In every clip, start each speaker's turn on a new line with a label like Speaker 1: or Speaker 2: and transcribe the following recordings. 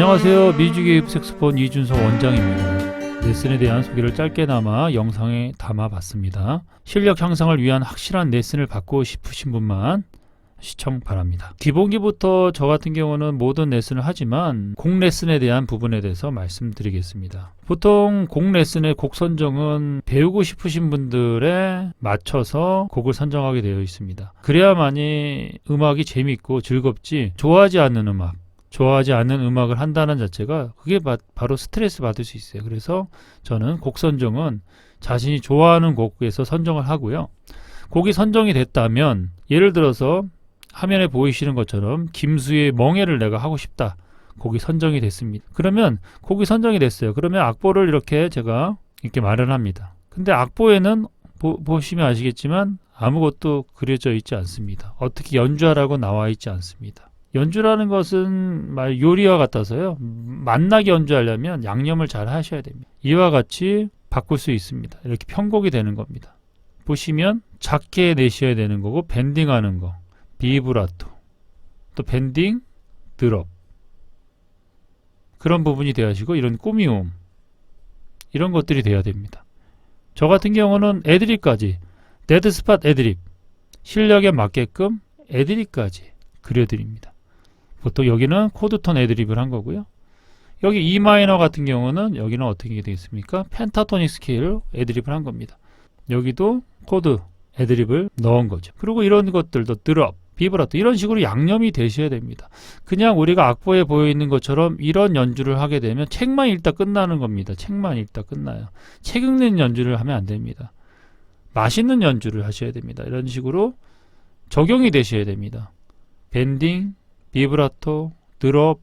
Speaker 1: 안녕하세요. 미주기입 색스폰 이준석 원장입니다. 레슨에 대한 소개를 짧게나마 영상에 담아봤습니다. 실력 향상을 위한 확실한 레슨을 받고 싶으신 분만 시청 바랍니다. 기본기부터 저 같은 경우는 모든 레슨을 하지만 곡 레슨에 대한 부분에 대해서 말씀드리겠습니다. 보통 곡 레슨의 곡 선정은 배우고 싶으신 분들에 맞춰서 곡을 선정하게 되어 있습니다. 그래야만이 음악이 재밌고 즐겁지 좋아하지 않는 음악 좋아하지 않는 음악을 한다는 자체가 그게 바, 로 스트레스 받을 수 있어요. 그래서 저는 곡 선정은 자신이 좋아하는 곡에서 선정을 하고요. 곡이 선정이 됐다면 예를 들어서 화면에 보이시는 것처럼 김수의 멍해를 내가 하고 싶다. 곡이 선정이 됐습니다. 그러면 곡이 선정이 됐어요. 그러면 악보를 이렇게 제가 이렇게 마련합니다. 근데 악보에는 보, 보시면 아시겠지만 아무것도 그려져 있지 않습니다. 어떻게 연주하라고 나와 있지 않습니다. 연주라는 것은 말 요리와 같아서요. 맛나게 연주하려면 양념을 잘 하셔야 됩니다. 이와 같이 바꿀 수 있습니다. 이렇게 편곡이 되는 겁니다. 보시면 작게 내셔야 되는 거고 밴딩하는 거, 비브라토, 또 밴딩, 드롭 그런 부분이 되어지고 이런 꾸미움 이런 것들이 돼야 됩니다. 저 같은 경우는 애드립까지 데드 스팟 애드립 실력에 맞게끔 애드립까지 그려드립니다. 보통 여기는 코드톤 애드립을 한 거고요. 여기 E 마이너 같은 경우는 여기는 어떻게 되겠습니까? 펜타토닉 스케일 애드립을 한 겁니다. 여기도 코드 애드립을 넣은 거죠. 그리고 이런 것들도 드롭, 비브라토 이런 식으로 양념이 되셔야 됩니다. 그냥 우리가 악보에 보여 있는 것처럼 이런 연주를 하게 되면 책만 읽다 끝나는 겁니다. 책만 읽다 끝나요. 책 읽는 연주를 하면 안 됩니다. 맛있는 연주를 하셔야 됩니다. 이런 식으로 적용이 되셔야 됩니다. 밴딩, 비브라토, 드롭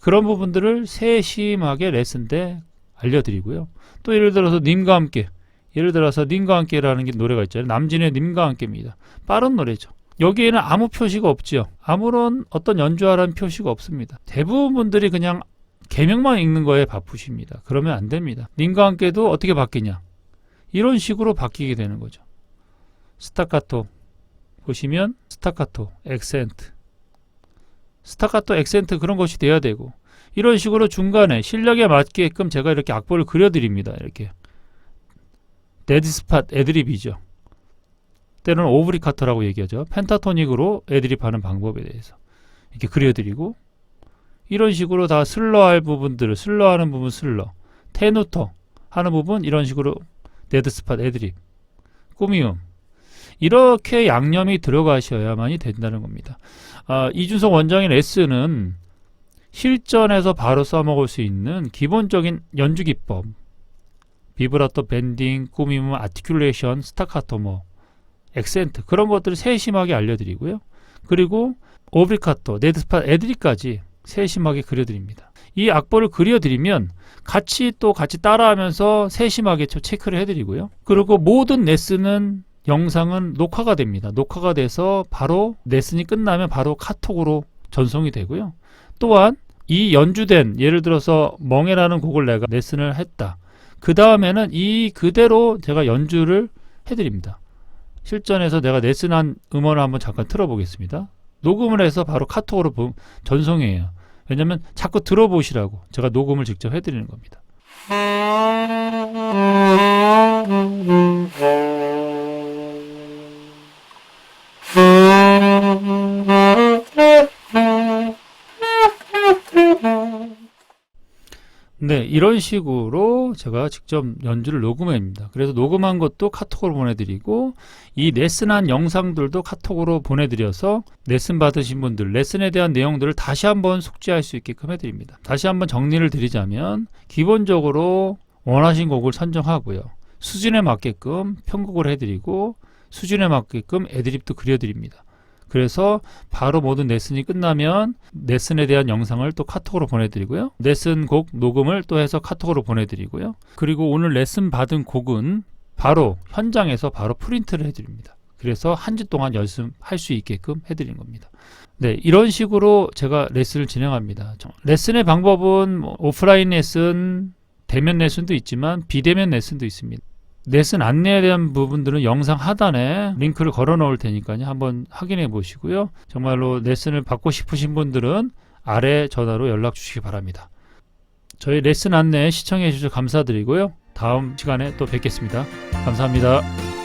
Speaker 1: 그런 부분들을 세심하게 레슨 때 알려드리고요. 또 예를 들어서 님과 함께 예를 들어서 님과 함께라는 게 노래가 있잖아요. 남진의 님과 함께입니다. 빠른 노래죠. 여기에는 아무 표시가 없지요. 아무런 어떤 연주하라는 표시가 없습니다. 대부분 분들이 그냥 개명만 읽는 거에 바쁘십니다. 그러면 안 됩니다. 님과 함께도 어떻게 바뀌냐? 이런 식으로 바뀌게 되는 거죠. 스타카토 보시면 스타카토, 액센트 스타카토 액센트 그런 것이 돼야 되고 이런 식으로 중간에 실력에 맞게끔 제가 이렇게 악보를 그려드립니다. 이렇게 데드스팟 애드립이죠. 때로는 오브리카토라고 얘기하죠. 펜타토닉으로 애드립하는 방법에 대해서 이렇게 그려드리고 이런 식으로 다 슬러할 부분들을 슬러하는 부분 슬러 테누터 하는 부분 이런 식으로 데드스팟 애드립 꾸미움 이렇게 양념이 들어가셔야만이 된다는 겁니다. 아, 이준석 원장의 레슨은 실전에서 바로 써먹을 수 있는 기본적인 연주 기법, 비브라토, 밴딩, 꾸밈, 아티큘레이션, 스타카토, 뭐 액센트 그런 것들을 세심하게 알려드리고요. 그리고 오브리카토, 네드스파, 애드리까지 세심하게 그려드립니다. 이 악보를 그려드리면 같이 또 같이 따라하면서 세심하게 체크를 해드리고요. 그리고 모든 레슨은 영상은 녹화가 됩니다. 녹화가 돼서 바로 레슨이 끝나면 바로 카톡으로 전송이 되고요. 또한 이 연주된 예를 들어서 멍해라는 곡을 내가 레슨을 했다. 그 다음에는 이 그대로 제가 연주를 해드립니다. 실전에서 내가 레슨한 음원을 한번 잠깐 틀어보겠습니다. 녹음을 해서 바로 카톡으로 전송해요. 왜냐면 자꾸 들어보시라고 제가 녹음을 직접 해드리는 겁니다. 네, 이런 식으로 제가 직접 연주를 녹음합니다. 그래서 녹음한 것도 카톡으로 보내드리고 이 레슨한 영상들도 카톡으로 보내드려서 레슨 받으신 분들 레슨에 대한 내용들을 다시 한번 숙지할 수 있게끔 해드립니다. 다시 한번 정리를 드리자면 기본적으로 원하신 곡을 선정하고요. 수준에 맞게끔 편곡을 해드리고 수준에 맞게끔 애드립도 그려드립니다. 그래서 바로 모든 레슨이 끝나면 레슨에 대한 영상을 또 카톡으로 보내드리고요. 레슨 곡 녹음을 또 해서 카톡으로 보내드리고요. 그리고 오늘 레슨 받은 곡은 바로 현장에서 바로 프린트를 해드립니다. 그래서 한 주 동안 연습할 수 있게끔 해드린 겁니다. 네, 이런 식으로 제가 레슨을 진행합니다. 레슨의 방법은 뭐 오프라인 레슨, 대면 레슨도 있지만 비대면 레슨도 있습니다. 레슨 안내에 대한 부분들은 영상 하단에 링크를 걸어 놓을 테니까요. 한번 확인해 보시고요. 정말로 레슨을 받고 싶으신 분들은 아래 전화로 연락 주시기 바랍니다. 저희 레슨 안내 시청해 주셔서 감사드리고요. 다음 시간에 또 뵙겠습니다. 감사합니다.